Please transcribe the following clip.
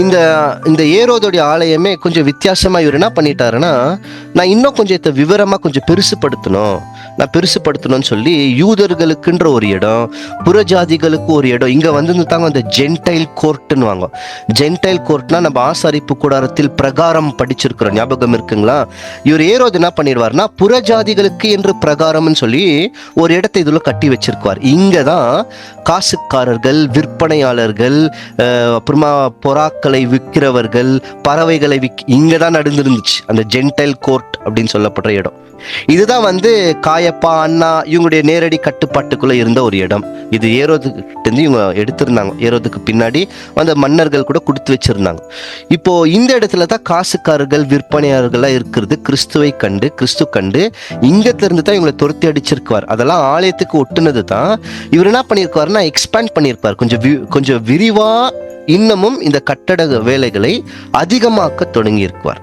இந்த இந்த ஏரோதோடைய ஆலயமே கொஞ்சம் வித்தியாசமாக இவர் என்ன பண்ணிட்டாருன்னா நான் இன்னும் கொஞ்சம் இதை விவரமாக கொஞ்சம் பெருசுப்படுத்தணும். நான் பெருசுப்படுத்தணும்னு சொல்லி யூதர்களுக்குன்ற ஒரு இடம் புறஜாதிகளுக்கு ஒரு இடம். இங்கே வந்து தாங்க அந்த ஜென்டைல் கோர்ட்னு வாங்க ஜென்டைல் கோர்ட்னா நம்ம ஆசாரிப்பு கூடாரத்தில் பிரகாரம் படிச்சிருக்கிறோம். ஞாபகம் இருக்குங்களா? இவர் ஏரோது என்ன பண்ணிடுவார்னா புறஜாதிகளுக்கு என்று பிரகாரம்னு சொல்லி ஒரு இடத்தை இதில் கட்டி வச்சிருக்குவார். இங்கே தான் காசுக்காரர்கள் விற்பனையாளர்கள் அப்புறமா பொறாக்களை விற்கிறவர்கள் பறவைகளை விக் இங்கே தான் நடந்துருந்துச்சு. அந்த ஜென்டைல் கோர்ட் அப்படின்னு சொல்லப்படுற இடம். இதுதான் வந்து காய காயப்பா அண்ணா இவங்களுடைய நேரடி கட்டுப்பாட்டுக்குள்ள இருந்த ஒரு இடம். இது ஏரோதுக்கிட்டேருந்து இவங்க எடுத்திருந்தாங்க. ஏரோதுக்கு பின்னாடி அந்த மன்னர்கள் கூட கொடுத்து வச்சிருந்தாங்க. இப்போ இந்த இடத்துல தான் காசுக்காரர்கள் விற்பனையாளர்களாக இருக்கிறது. கிறிஸ்துவை கண்டு கிறிஸ்து கண்டு இங்கத்திலிருந்து தான் இவங்களை துரத்தி அடிச்சிருக்குவார். அதெல்லாம் ஆலயத்துக்கு ஒட்டுனது தான் இவர் என்ன பண்ணியிருக்காருன்னா எக்ஸ்பேண்ட் பண்ணியிருப்பார். கொஞ்சம் கொஞ்சம் விரிவாக இன்னமும் இந்த கட்டட வேலைகளை அதிகமாக்க தொடங்கியிருக்குவார்.